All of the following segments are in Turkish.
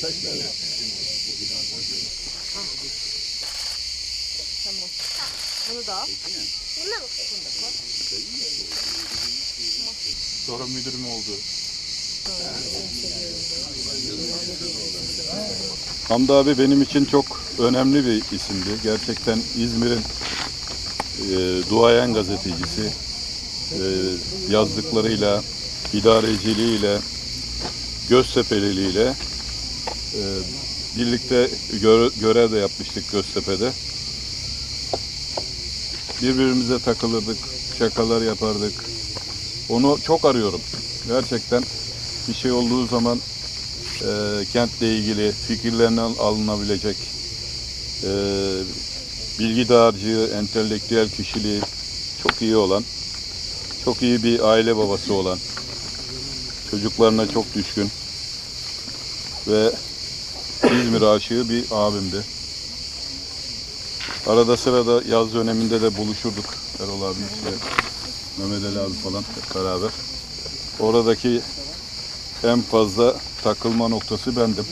Tamam. Bunu da al. Buna mı? Sonra müdürüm oldu. Hamdi abi benim için çok önemli bir isimdi. Gerçekten İzmir'in e, duayen gazetecisi. E, yazdıklarıyla, idareciliğiyle, Göztepe'liliğiyle e, birlikte göre- görev de yapmıştık Göztepe'de. Birbirimize takılırdık, şakalar yapardık. Onu çok arıyorum. Gerçekten bir şey olduğu zaman e, kentle ilgili fikirlerini al- alınabilecek e, bilgi dağarcığı, entelektüel kişiliği çok iyi olan, çok iyi bir aile babası olan, çocuklarına çok düşkün ve İzmir aşığı bir abimdi. Arada sırada yaz döneminde de buluşurduk Erol abi işte Mehmet Ali abi falan hep beraber. Oradaki en fazla takılma noktası bendim.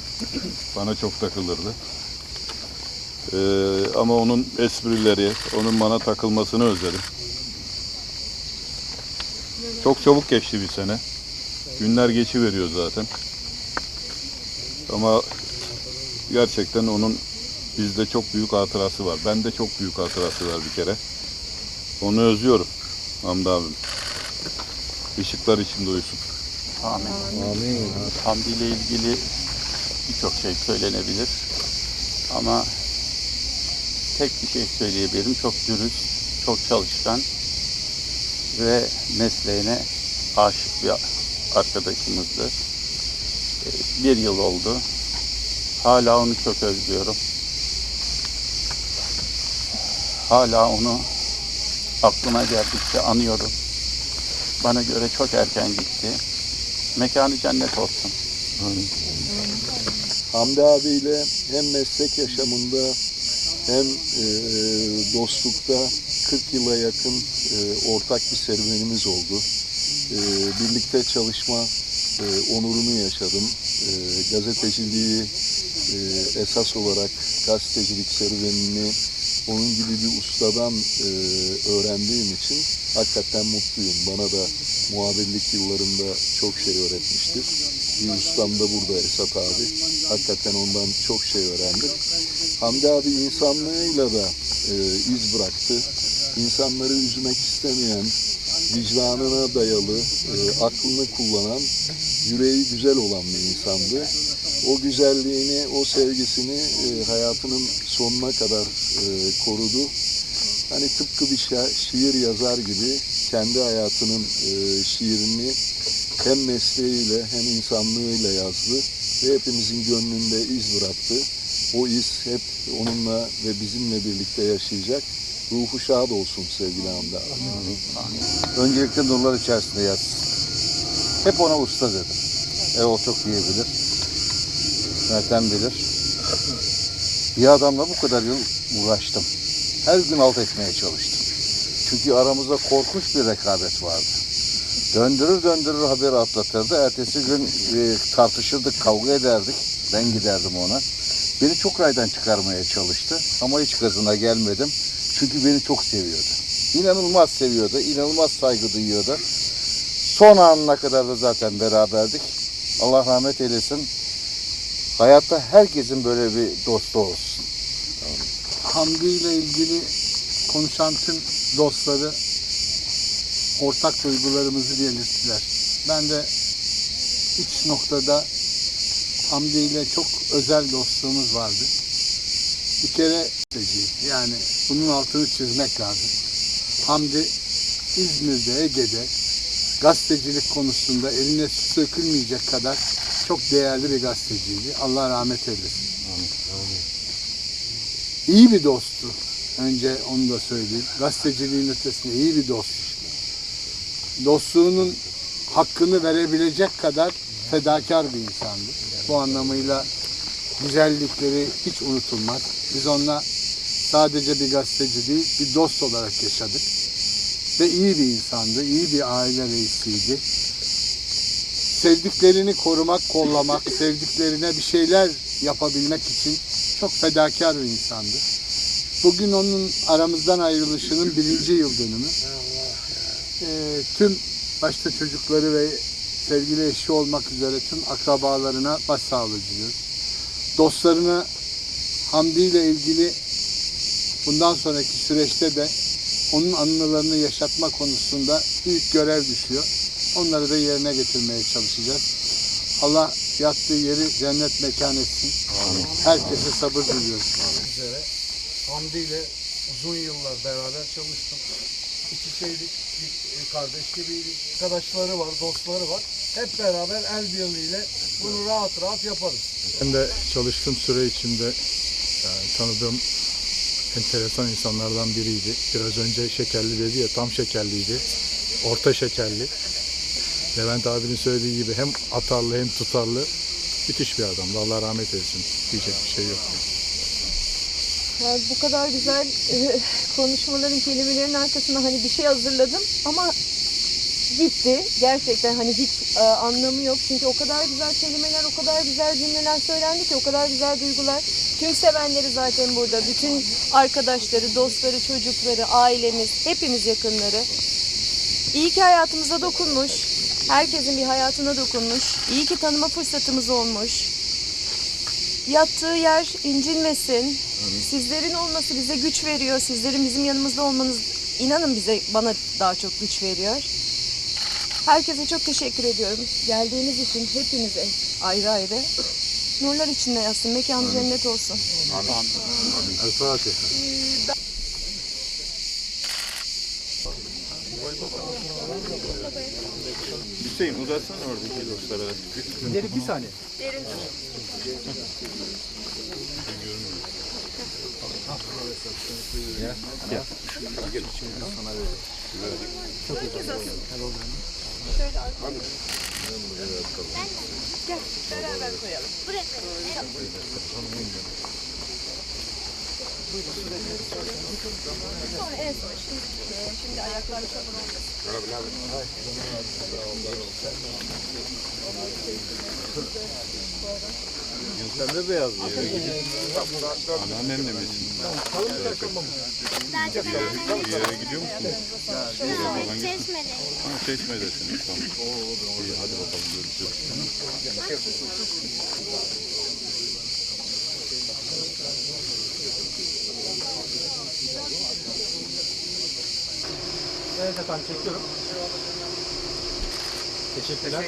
Bana çok takılırdı. Ee, ama onun esprileri, onun bana takılmasını özledim. Çok çabuk geçti bir sene. Günler geçiveriyor zaten. Ama gerçekten onun bizde çok büyük hatırası var. Bende çok büyük hatırası var bir kere. Onu özlüyorum Hamdi abim. Işıklar içinde uyusun. Amin. Hamdi ile ilgili birçok şey söylenebilir. Ama tek bir şey söyleyebilirim. Çok dürüst, çok çalışkan ve mesleğine aşık bir arkadaşımızdı. Bir yıl oldu. Hala onu çok özlüyorum. Hala onu aklıma geldikçe anıyorum. Bana göre çok erken gitti. Mekanı cennet olsun. Hamdi abiyle hem meslek yaşamında hem e, dostlukta 40 yıla yakın e, ortak bir serüvenimiz oldu. E, birlikte çalışma e, onurunu yaşadım. E, gazeteciliği e, esas olarak gazetecilik serüvenini onun gibi bir ustadan e, öğrendiğim için hakikaten mutluyum. Bana da muhabirlik yıllarında çok şey öğretmiştir. Bir ustam da burada Esat abi. Hakikaten ondan çok şey öğrendim. Hamdi abi insanlığıyla da e, iz bıraktı. İnsanları üzmek istemeyen, vicdanına dayalı, e, aklını kullanan, yüreği güzel olan bir insandı. O güzelliğini, o sevgisini e, hayatının sonuna kadar e, korudu. Hani tıpkı bir şa- şiir yazar gibi kendi hayatının e, şiirini hem mesleğiyle hem insanlığıyla yazdı ve hepimizin gönlünde iz bıraktı. O iz hep onunla ve bizimle birlikte yaşayacak. Ruhu şad olsun sevgili Hamdi abi. Öncelikle nurlar içerisinde yatsın. Hep ona usta dedim. E o çok iyi bilir. Meltem bilir. Bir adamla bu kadar yıl uğraştım. Her gün alt etmeye çalıştım. Çünkü aramızda korkunç bir rekabet vardı. Döndürür döndürür haberi atlatırdı. Ertesi gün e, tartışırdık, kavga ederdik. Ben giderdim ona. Beni çok raydan çıkarmaya çalıştı. Ama hiç gazına gelmedim. Çünkü beni çok seviyordu. İnanılmaz seviyordu, inanılmaz saygı duyuyordu. Son anına kadar da zaten beraberdik. Allah rahmet eylesin. Hayatta herkesin böyle bir dostu olsun. Hamdi ile ilgili konuşan tüm dostları ortak duygularımızı belirttiler. Ben de üç noktada Hamdi ile çok özel dostluğumuz vardı. Bir kere yani bunun altını çizmek lazım. Hamdi İzmir'de, Ege'de gazetecilik konusunda eline sökülmeyecek kadar çok değerli bir gazeteciydi. Allah rahmet eylesin. İyi bir dosttu. Önce onu da söyleyeyim. Gazeteciliğin ötesinde iyi bir dost. Dostluğunun hakkını verebilecek kadar fedakar bir insandı. Bu anlamıyla güzellikleri hiç unutulmaz. Biz onunla sadece bir gazeteci değil, bir dost olarak yaşadık. Ve iyi bir insandı, iyi bir aile reisiydi. sevdiklerini korumak, kollamak, sevdiklerine bir şeyler yapabilmek için çok fedakar bir insandı. Bugün onun aramızdan ayrılışının birinci yıl dönümü. Ee, tüm başta çocukları ve sevgili eşi olmak üzere tüm akrabalarına başsağlığı diliyoruz. Dostlarına Hamdi ile ilgili bundan sonraki süreçte de onun anılarını yaşatma konusunda büyük görev düşüyor. Onları da yerine getirmeye çalışacağız. Allah yattığı yeri cennet mekan etsin. Herkese sabır diliyoruz. üzere Hamdi ile uzun yıllar beraber çalıştım. İç içeydik, bir kardeş gibiydik. Arkadaşları var, dostları var. Hep beraber el birliğiyle bunu rahat rahat yaparız. Ben de çalıştığım süre içinde yani tanıdığım enteresan insanlardan biriydi. Biraz önce şekerli dedi ya tam şekerliydi. Orta şekerli. Levent abinin söylediği gibi hem atarlı hem tutarlı müthiş bir adamdı. Allah rahmet eylesin. Diyecek bir şey yok. Yani bu kadar güzel e, konuşmaların, kelimelerin arkasında hani bir şey hazırladım ama gitti. Gerçekten hani hiç e, anlamı yok. Çünkü o kadar güzel kelimeler, o kadar güzel cümleler söylendi ki, o kadar güzel duygular. Tüm sevenleri zaten burada. Bütün arkadaşları, dostları, çocukları, ailemiz, hepimiz yakınları. İyi ki hayatımıza dokunmuş. Herkesin bir hayatına dokunmuş. İyi ki tanıma fırsatımız olmuş. Yattığı yer incinmesin. Sizlerin olması bize güç veriyor. Sizlerin bizim yanımızda olmanız inanın bize bana daha çok güç veriyor. Herkese çok teşekkür ediyorum. Geldiğiniz için hepinize ayrı ayrı. Nurlar içinde yatsın. Mekanı cennet olsun. El Fatiha. Hüseyin uzatsana oradaki dostlara. Şöyle az. Hanım. Gel beraber koyalım. Buraya koyalım. Sonra en son şimdi, şimdi ayaklar çamur olmasın. Hayır. Sen de beyaz bir yere gidip anneannenle misin? Bir yere gidiyor musun? Çeşmede. Ha, çeşmedesiniz tamam. İyi hadi bakalım görüşürüz. Evet efendim çekiyorum. Teşekkürler.